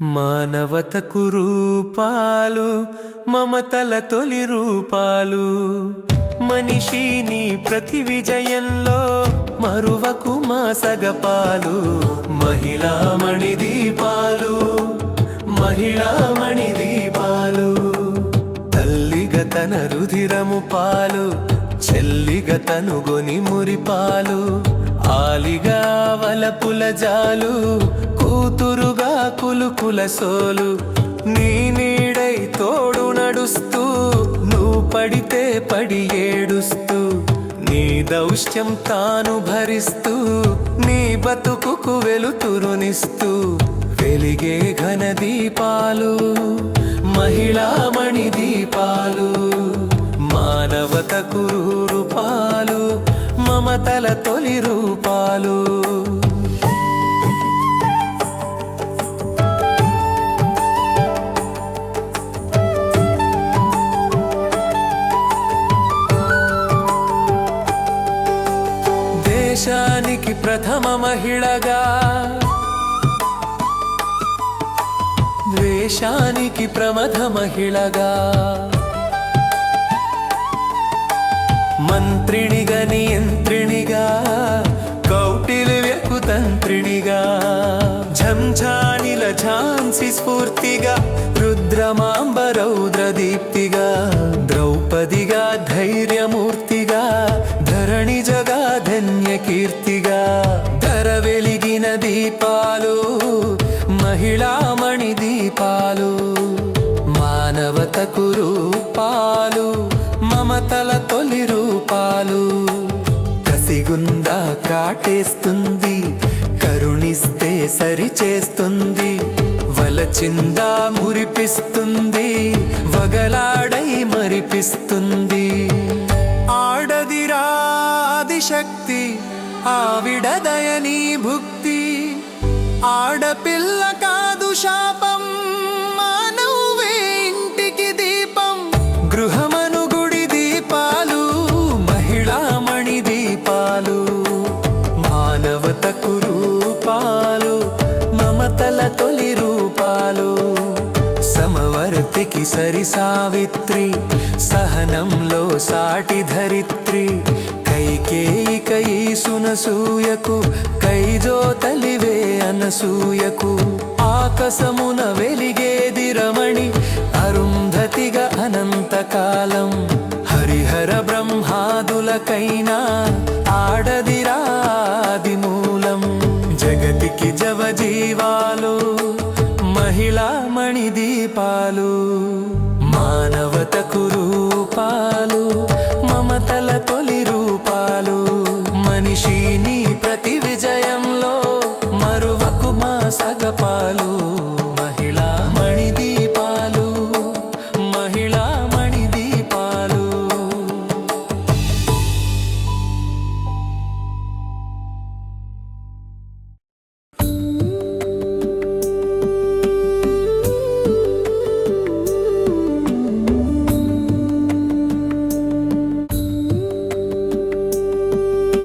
మానవతకు రూపాలు మమతల తొలి రూపాలు. మనిషిని ప్రతి విజయంలో మరువకు మా సగపాలు మహిళామణి దీపాలు మహిళామణి దీపాలు. తల్లిగ తన రుధిరము పాలు చెల్లిగ తను గొని మురిపాలు. ఆలిగా వలపుల జాలు కూతురుగా కులుకుల సోలు. నీ నీడై తోడు నడుస్తూ నువ్వు పడితే పడి ఏడుస్తూ. నీ దౌష్యం తాను భరిస్తూ నీ బతుకుకు వెలుతురునిస్తూ వెలిగే ఘన దీపాలు మహిళామణి దీపాలు దీపాలు మానవతకు రూపాలు మాతల తొలి రూపాలు. దేశానికి ప్రథమ మహిళగా ద్వేషానికి ప్రమథ మహిళగా. మంత్రిణిగా నియంత్రిణిగా కౌటిల్యకు తంత్రినిగా ఝంఝానిల ఝాన్సి స్ఫూర్తిగా రుద్రమాంబ రౌద్ర దీప్తిగా ద్రౌపదిగా ధైర్యమూర్తిగా ధరణి జగా ధన్య కీర్తిగా ధర వెలిగిన దీపాలు మహిళామణి దీపాలు మానవతకు రూపాలు కసిగుందా కరుణిస్తే సరి చేస్తుంది వలచిందా మురిపిస్తుంది. వగలాడై మరిపిస్తుంది. ఆడదిరాదిశక్తి ఆవిడ ఆవిడదయనీ భుక్తి. ఆడపిల్ల కాదు శాపం సమవర్తికి సరి సావిత్రి సహనంలో సాటి ధరిత్రి. కైకేయి కై సునసూయకు కైజో తలివే అనసూయకు ఆకసమున వెలిగేది రమణి అరుంధతిగా అనంతకాలం. హరిహర బ్రహ్మాదులకైనా ఆడదిరాది మూలం. జగతికి జవజీవాలు మహిళా దీపాలు మానవత కురు